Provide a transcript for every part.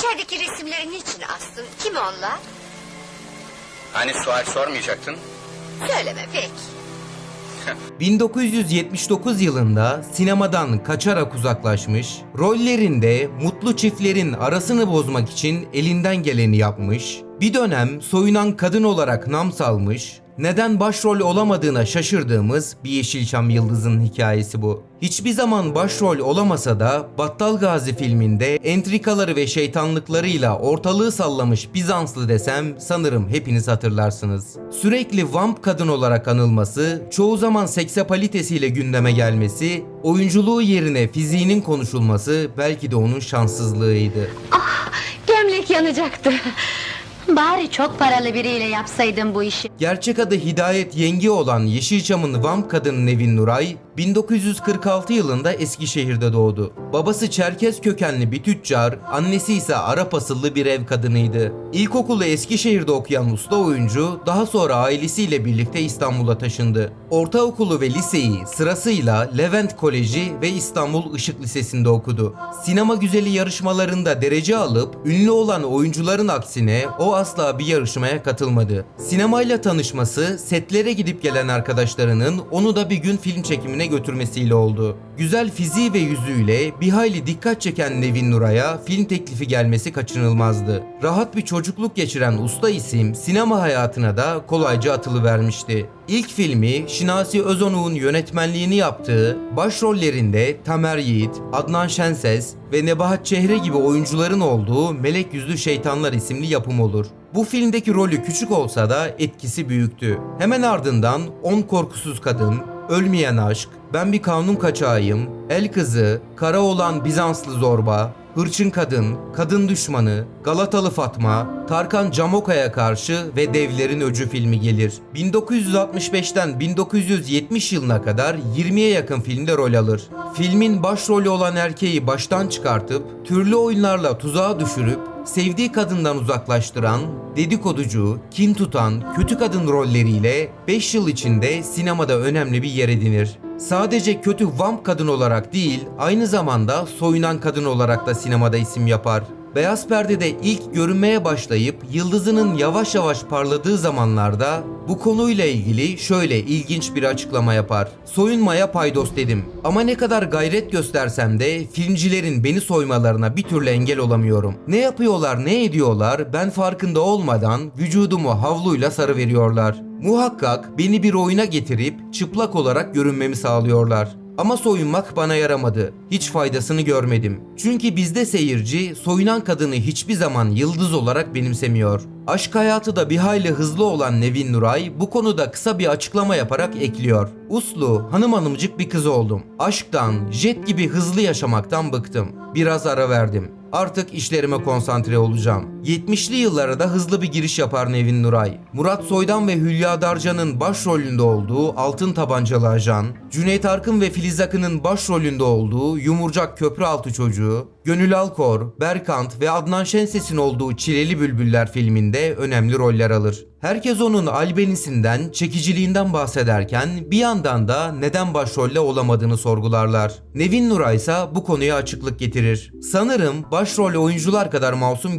İçerideki resimleri niçin astın? Kim onlar? Hani sual sormayacaktın? Söyleme pek. 1979 yılında sinemadan kaçarak uzaklaşmış, rollerinde mutlu çiftlerin arasını bozmak için elinden geleni yapmış, bir dönem soyunan kadın olarak nam salmış, neden başrol olamadığına şaşırdığımız bir Yeşilçam yıldızının hikayesi bu. Hiçbir zaman başrol olamasa da Battal Gazi filminde entrikaları ve şeytanlıklarıyla ortalığı sallamış Bizanslı desem sanırım hepiniz hatırlarsınız. Sürekli vamp kadın olarak anılması, çoğu zaman seksapalitesiyle gündeme gelmesi, oyunculuğu yerine fiziğinin konuşulması belki de onun şanssızlığıydı. Gömlek yanacaktı. Bari çok paralı biriyle yapsaydım bu işi. Gerçek adı Hidayet Yengi olan Yeşilçam'ın vamp kadını Nevin Nuray, 1946 yılında Eskişehir'de doğdu. Babası Çerkez kökenli bir tüccar, annesi ise Arap asıllı bir ev kadınıydı. İlkokulu Eskişehir'de okuyan usta oyuncu, daha sonra ailesiyle birlikte İstanbul'a taşındı. Ortaokulu ve liseyi sırasıyla Levent Koleji ve İstanbul Işık Lisesi'nde okudu. Sinema güzeli yarışmalarında derece alıp ünlü olan oyuncuların aksine o asla bir yarışmaya katılmadı. Sinemayla tanışması, setlere gidip gelen arkadaşlarının onu da bir gün film çekimine götürmesiyle oldu. Güzel fiziği ve yüzüyle bir hayli dikkat çeken Nevin Nuray'a film teklifi gelmesi kaçınılmazdı. Rahat bir çocukluk geçiren usta isim sinema hayatına da kolayca atılıvermişti. İlk filmi Şinasi Özonuk'un yönetmenliğini yaptığı, başrollerinde Tamer Yiğit, Adnan Şenses ve Nebahat Çehre gibi oyuncuların olduğu Melek Yüzlü Şeytanlar isimli yapım olur. Bu filmdeki rolü küçük olsa da etkisi büyüktü. Hemen ardından On Korkusuz Kadın, Ölmeyen Aşk, Ben Bir Kanun Kaçağıyım, El Kızı, Kara Olan Bizanslı Zorba, Hırçın Kadın, Kadın Düşmanı, Galatalı Fatma, Tarkan Camoka'ya karşı ve Devlerin Öcü filmi gelir. 1965'ten 1970 yılına kadar 20'ye yakın filmde rol alır. Filmin başrolü olan erkeği baştan çıkartıp türlü oyunlarla tuzağa düşürüp sevdiği kadından uzaklaştıran, dedikoducu, kin tutan, kötü kadın rolleriyle 5 yıl içinde sinemada önemli bir yer edinir. Sadece kötü vamp kadın olarak değil, aynı zamanda soyunan kadın olarak da sinemada isim yapar. Beyaz perdede ilk görünmeye başlayıp yıldızının yavaş yavaş parladığı zamanlarda bu konuyla ilgili şöyle ilginç bir açıklama yapar. Soyunmaya paydos dedim ama ne kadar gayret göstersem de filmcilerin beni soymalarına bir türlü engel olamıyorum. Ne yapıyorlar ne ediyorlar ben farkında olmadan vücudumu havluyla sarı veriyorlar. Muhakkak beni bir oyuna getirip çıplak olarak görünmemi sağlıyorlar. Ama soyunmak bana yaramadı. Hiç faydasını görmedim. Çünkü bizde seyirci soyunan kadını hiçbir zaman yıldız olarak benimsemiyor. Aşk hayatı da bir hayli hızlı olan Nevin Nuray bu konuda kısa bir açıklama yaparak ekliyor. Uslu, hanım hanımcık bir kız oldum. Aşktan, jet gibi hızlı yaşamaktan bıktım. Biraz ara verdim. Artık işlerime konsantre olacağım. 70'li yıllara da hızlı bir giriş yapar Nevin Nuray. Murat Soydan ve Hülya Darcan'ın başrolünde olduğu Altın Tabancalı Ajan, Cüneyt Arkın ve Filiz Akın'ın başrolünde olduğu Yumurcak Köprü Altı Çocuğu, Gönül Alkor, Berkant ve Adnan Şenses'in olduğu Çileli Bülbüller filminde önemli roller alır. Herkes onun albenisinden, çekiciliğinden bahsederken bir yandan da neden başrolle olamadığını sorgularlar. Nevin Nuray ise bu konuya açıklık getirir. Sanırım başrol oyuncular kadar masum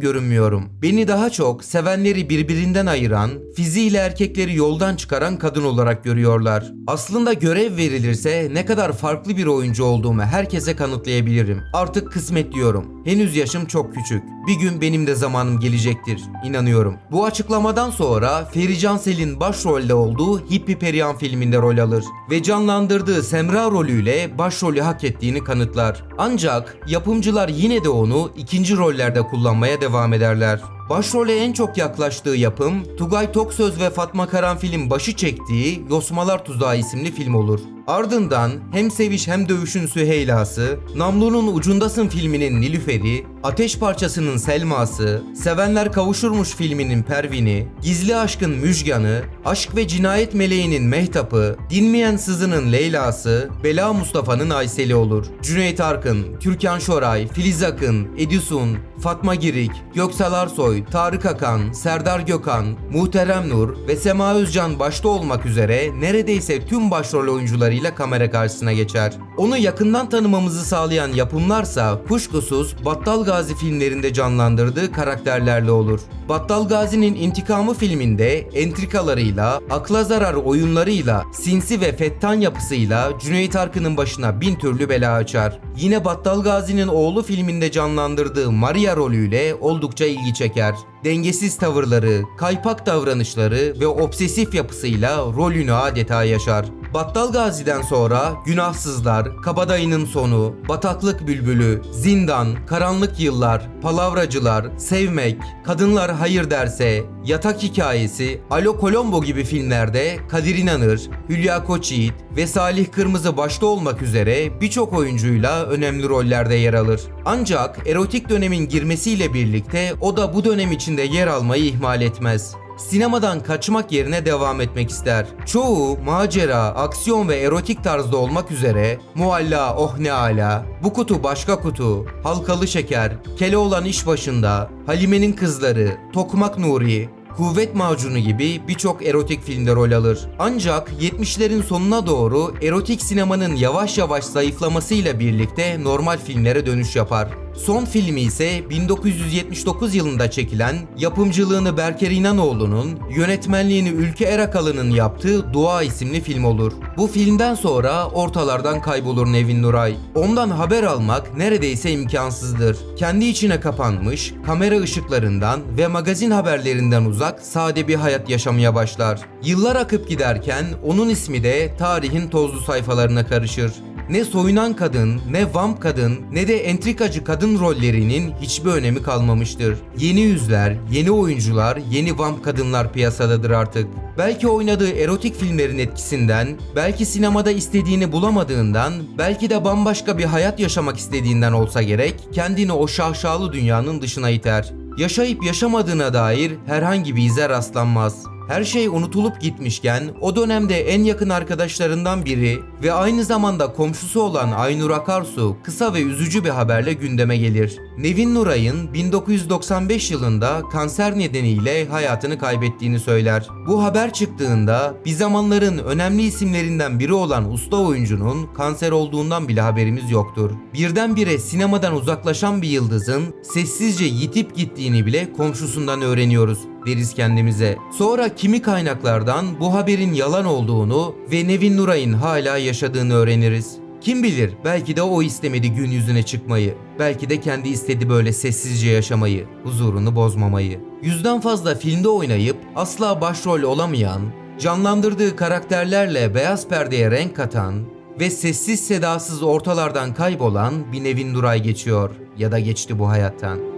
görünmüyorum. Beni daha çok sevenleri birbirinden ayıran, fiziğiyle erkekleri yoldan çıkaran kadın olarak görüyorlar. Aslında görev verilirse ne kadar farklı bir oyuncu olduğumu herkese kanıtlayabilirim. Artık kısmet diyorum. Henüz yaşım çok küçük. Bir gün benim de zamanım gelecektir. İnanıyorum. Bu açıklamadan sonra Feri Cansel'in başrolde olduğu Hippi Perihan filminde rol alır ve canlandırdığı Semra rolüyle başrolü hak ettiğini kanıtlar. Ancak yapımcılar yine de onu ikinci rollerde kullanmaya devam ederler. Başrole en çok yaklaştığı yapım Tugay Toksöz ve Fatma Karanfil'in başı çektiği Yosmalar Tuzağı isimli film olur. Ardından hem Seviş hem Dövüş'ün Süheyla'sı, Namlu'nun Ucundasın filminin Nilüfer'i, Ateş Parçası'nın Selma'sı, Sevenler Kavuşurmuş filminin Pervin'i, Gizli Aşkın Müjgan'ı, Aşk ve Cinayet Meleği'nin Mehtap'ı, Dinmeyen Sızı'nın Leyla'sı, Bela Mustafa'nın Aysel'i olur. Cüneyt Arkın, Türkan Şoray, Filiz Akın, Edison, Fatma Girik, Göksel Arsoy, Tarık Akan, Serdar Gökhan, Muhterem Nur ve Sema Özcan başta olmak üzere neredeyse tüm başrol oyuncularıyla kamera karşısına geçer. Onu yakından tanımamızı sağlayan yapımlarsa kuşkusuz Battal Gazi filmlerinde canlandırdığı karakterlerle olur. Battal Gazi'nin İntikamı filminde entrikalarıyla, akla zarar oyunlarıyla, sinsi ve fettan yapısıyla Cüneyt Arkın'ın başına bin türlü bela açar. Yine Battal Gazi'nin oğlu filminde canlandırdığı Maria rolüyle oldukça ilgi çeker. Dengesiz tavırları, kaypak davranışları ve obsesif yapısıyla rolünü adeta yaşar. Battal Gazi'den sonra Günahsızlar, Kabadayının Sonu, Bataklık Bülbülü, Zindan, Karanlık Yıllar, Palavracılar, Sevmek, Kadınlar Hayır Derse, Yatak Hikayesi, Alo Colombo gibi filmlerde Kadir İnanır, Hülya Koçyiğit ve Salih Kırmızı başta olmak üzere birçok oyuncuyla önemli rollerde yer alır. Ancak erotik dönemin girmesiyle birlikte o da bu dönem içinde yer almayı ihmal etmez sinemadan kaçmak yerine devam etmek ister. Çoğu macera, aksiyon ve erotik tarzda olmak üzere Mualla Oh Ne Ala, Bu Kutu Başka Kutu, Halkalı Şeker, Keloğlan İş Başında, Halime'nin Kızları, Tokmak Nuri, Kuvvet Macunu gibi birçok erotik filmde rol alır. Ancak 70'lerin sonuna doğru erotik sinemanın yavaş yavaş zayıflamasıyla birlikte normal filmlere dönüş yapar. Son filmi ise 1979 yılında çekilen, yapımcılığını Berker İnanoğlu'nun, yönetmenliğini Ülke Erakalı'nın yaptığı Dua isimli film olur. Bu filmden sonra ortalardan kaybolur Nevin Nuray. Ondan haber almak neredeyse imkansızdır. Kendi içine kapanmış, kamera ışıklarından ve magazin haberlerinden uzak sade bir hayat yaşamaya başlar. Yıllar akıp giderken onun ismi de tarihin tozlu sayfalarına karışır. Ne soyunan kadın, ne vamp kadın, ne de entrikacı kadın rollerinin hiçbir önemi kalmamıştır. Yeni yüzler, yeni oyuncular, yeni vamp kadınlar piyasadadır artık. Belki oynadığı erotik filmlerin etkisinden, belki sinemada istediğini bulamadığından, belki de bambaşka bir hayat yaşamak istediğinden olsa gerek, kendini o şaşalı dünyanın dışına iter. Yaşayıp yaşamadığına dair herhangi bir ize rastlanmaz. Her şey unutulup gitmişken o dönemde en yakın arkadaşlarından biri ve aynı zamanda komşusu olan Aynur Akarsu kısa ve üzücü bir haberle gündeme gelir. Nevin Nuray'ın 1995 yılında kanser nedeniyle hayatını kaybettiğini söyler. Bu haber çıktığında bir zamanların önemli isimlerinden biri olan usta oyuncunun kanser olduğundan bile haberimiz yoktur. Birdenbire sinemadan uzaklaşan bir yıldızın sessizce yitip gittiğini bile komşusundan öğreniyoruz deriz kendimize. Sonra kimi kaynaklardan bu haberin yalan olduğunu ve Nevin Nuray'ın hala yaşadığını öğreniriz. Kim bilir belki de o istemedi gün yüzüne çıkmayı. Belki de kendi istedi böyle sessizce yaşamayı, huzurunu bozmamayı. Yüzden fazla filmde oynayıp asla başrol olamayan, canlandırdığı karakterlerle beyaz perdeye renk katan ve sessiz sedasız ortalardan kaybolan bir Nevin Nuray geçiyor ya da geçti bu hayattan.